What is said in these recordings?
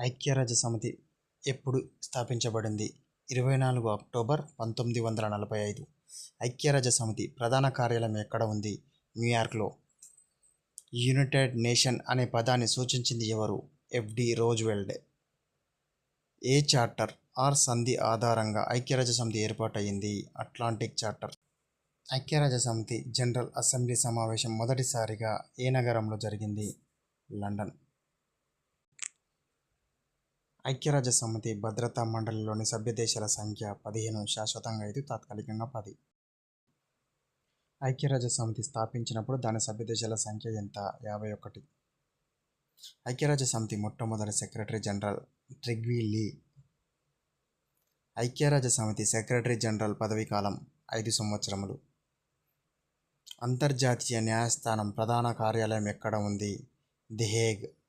ఐక్యరాజ్య సమితి ఎప్పుడు స్థాపించబడింది? ఇరవై నాలుగు అక్టోబర్ పంతొమ్మిది వందల నలభై ఐదు. ఐక్యరాజ్య సమితి ప్రధాన కార్యాలయం ఎక్కడ ఉంది? న్యూయార్క్లో. యునైటెడ్ నేషన్ అనే పదాన్ని సూచించింది ఎవరు? ఎఫ్డి రోజ్వెల్డ్ ఏ చార్టర్? ఆర్. సంధి ఆధారంగా ఐక్యరాజ్య సమితి అట్లాంటిక్ చార్టర్. ఐక్యరాజ్య సమితి జనరల్ అసెంబ్లీ సమావేశం మొదటిసారిగా ఏ నగరంలో జరిగింది? లండన్. ఐక్యరాజ్య సమితి భద్రతా మండలిలోని సభ్యదేశాల సంఖ్య పదిహేను శాశ్వతంగా ఐదు తాత్కాలికంగా పది. ఐక్యరాజ్య సమితి స్థాపించినప్పుడు దాని సభ్యదేశాల సంఖ్య ఎంత? యాభై ఒకటి. ఐక్యరాజ్య సమితి మొట్టమొదటి సెక్రటరీ జనరల్ ట్రిగ్వీ లీ. ఐక్యరాజ్య సమితి సెక్రటరీ జనరల్ పదవీ కాలం ఐదు సంవత్సరములు. అంతర్జాతీయ న్యాయస్థానం ప్రధాన కార్యాలయం ఎక్కడ ఉంది? The Hague.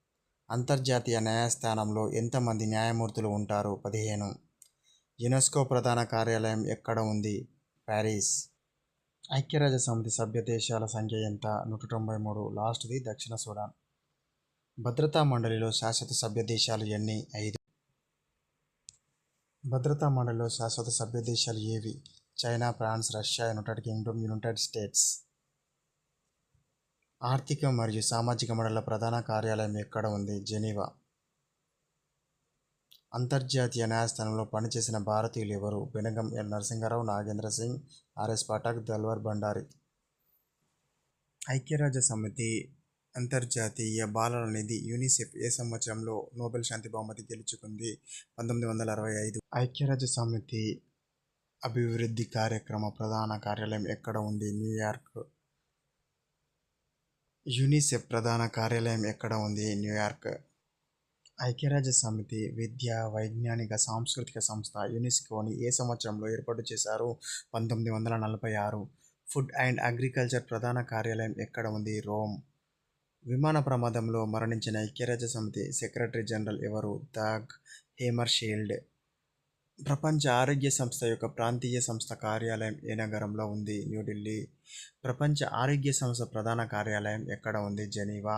అంతర్జాతీయ న్యాయస్థానంలో ఎంతమంది న్యాయమూర్తులు ఉంటారు? పదిహేను. యునెస్కో ప్రధాన కార్యాలయం ఎక్కడ ఉంది? ప్యారిస్. ఐక్యరాజ్య సమితి సభ్య దేశాల సంఖ్య ఎంత? నూట తొంభై మూడు. లాస్ట్ది దక్షిణ సూడాన్. భద్రతా మండలిలో శాశ్వత సభ్య దేశాలు ఎన్ని? ఐదు. భద్రతా మండలిలో శాశ్వత సభ్య దేశాలు ఏవి? China France Russia United Kingdom United States. ఆర్థిక మరియు సామాజిక మండల ప్రధాన కార్యాలయం ఎక్కడ ఉంది? జెనీవా. అంతర్జాతీయ న్యాయస్థానంలో పనిచేసిన భారతీయులు ఎవరు? Benegal L Narasimha Rao Nagendra Singh R S Pathak Dalveer Bhandari. ఐక్యరాజ్య సమితి అంతర్జాతీయ బాలల నిధి యూనిసెఫ్ ఏ సంవత్సరంలో నోబెల్ శాంతి బహుమతి గెలుచుకుంది? పంతొమ్మిది వందల అరవై ఐదు. ఐక్యరాజ్య సమితి అభివృద్ధి కార్యక్రమ ప్రధాన కార్యాలయం ఎక్కడ ఉంది? న్యూయార్క్. యునిసెఫ్ ప్రధాన కార్యాలయం ఎక్కడ ఉంది? న్యూయార్క్ ఐక్యరాజ్య సమితి విద్య వైజ్ఞానిక సాంస్కృతిక సంస్థ యునెస్కోని ఏ సంవత్సరంలో ఏర్పాటు చేశారు? పంతొమ్మిది వందల నలభై ఆరు. ఫుడ్ అండ్ అగ్రికల్చర్ ప్రధాన కార్యాలయం ఎక్కడ ఉంది? రోమ్. విమాన ప్రమాదంలో మరణించిన ఐక్యరాజ్య సమితి సెక్రటరీ జనరల్ ఎవరు? Dag Hammarskjold. ప్రపంచ ఆరోగ్య సంస్థ యొక్క ప్రాంతీయ సంస్థ కార్యాలయం ఏ నగరంలో ఉంది? న్యూఢిల్లీ ప్రపంచ ఆరోగ్య సంస్థ ప్రధాన కార్యాలయం ఎక్కడ ఉంది? జెనీవా.